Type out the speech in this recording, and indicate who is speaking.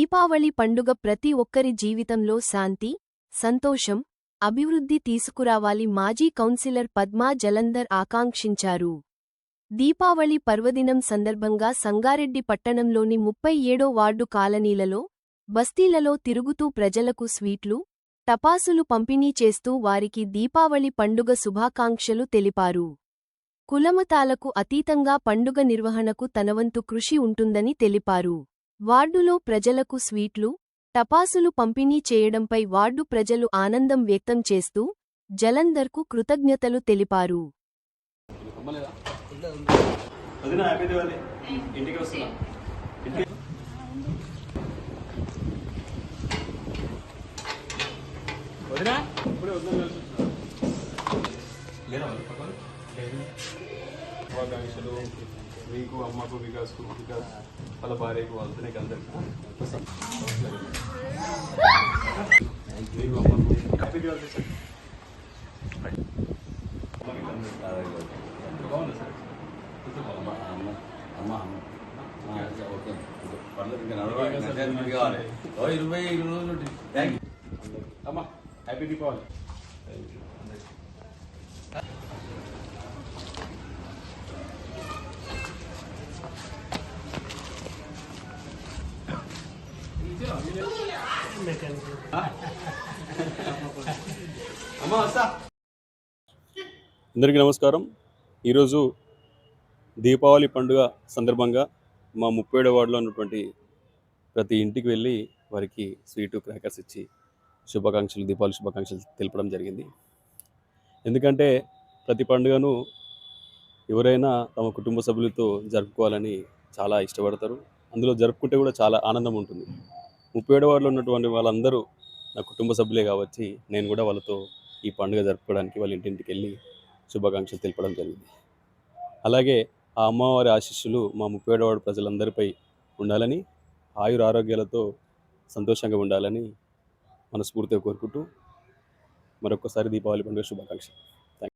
Speaker 1: దీపావళి పండుగ ప్రతి ఒక్కరి జీవితంలో శాంతి సంతోషం అభివృద్ధి తీసుకురావాలి మాజీ కౌన్సిలర్ పద్మా జలంధర్ ఆకాంక్షించారు. దీపావళి పర్వదినం సందర్భంగా సంగారెడ్డి పట్టణంలోని ముప్పై ఏడో వార్డు కాలనీలలో బస్తీలలో తిరుగుతూ ప్రజలకు స్వీట్లు టపాసులు పంపిణీ చేస్తూ వారికి దీపావళి పండుగ శుభాకాంక్షలు తెలిపారు. కులమతాలకు అతీతంగా పండుగ నిర్వహణకు తనవంతు కృషి ఉంటుందని తెలిపారు. వార్డులో ప్రజలకు స్వీట్లు టపాసులు పంపిణీ చేయడంపై వార్డు ప్రజలు ఆనందం వ్యక్తం చేస్తూ జలంధర్కు కృతజ్ఞతలు తెలిపారు.
Speaker 2: లేదా? శుభాకాంక్షలు మీకు అమ్మకు వికాస్కు వికాస్ వాళ్ళ భార్యకు వాళ్ళతోనే కలిసి. మీకు అమ్మకు హ్యాపీ దివాలి సార్ బాగుంది సార్?
Speaker 3: అమ్మ అమ్మ ఓకే పర్లేదు ఇంకా నడవాలి కావాలి ఇరవై ఇరవై రోజులు థ్యాంక్ యూ
Speaker 2: అమ్మా హ్యాపీ దీపావళి అందరికీ నమస్కారం. ఈరోజు దీపావళి పండుగ సందర్భంగా మా ముప్పేడు వార్డులో ఉన్నటువంటి ప్రతి ఇంటికి వెళ్ళి వారికి స్వీటు క్రాకర్స్ ఇచ్చి శుభాకాంక్షలు దీపావళి శుభాకాంక్షలు తెలపడం జరిగింది. ఎందుకంటే ప్రతి పండుగను ఎవరైనా తమ కుటుంబ సభ్యులతో జరుపుకోవాలని చాలా ఇష్టపడతారు. అందులో జరుపుకుంటే కూడా చాలా ఆనందం ఉంటుంది. ముప్పై వార్డులో ఉన్నటువంటి వాళ్ళందరూ నా కుటుంబ సభ్యులే కాబట్టి నేను కూడా వాళ్ళతో ఈ పండుగ జరుపుకోవడానికి వాళ్ళ ఇంటింటికి వెళ్ళి శుభాకాంక్షలు తెలపడం జరిగింది. అలాగే ఆ అమ్మవారి ఆశీస్సులు మా ముప్పై వార్డు ప్రజలందరిపై ఉండాలని ఆయుర ఆరోగ్యాలతో సంతోషంగా ఉండాలని మనస్ఫూర్తిగా కోరుకుంటూ మరొకసారి దీపావళి పండుగ శుభాకాంక్షలు.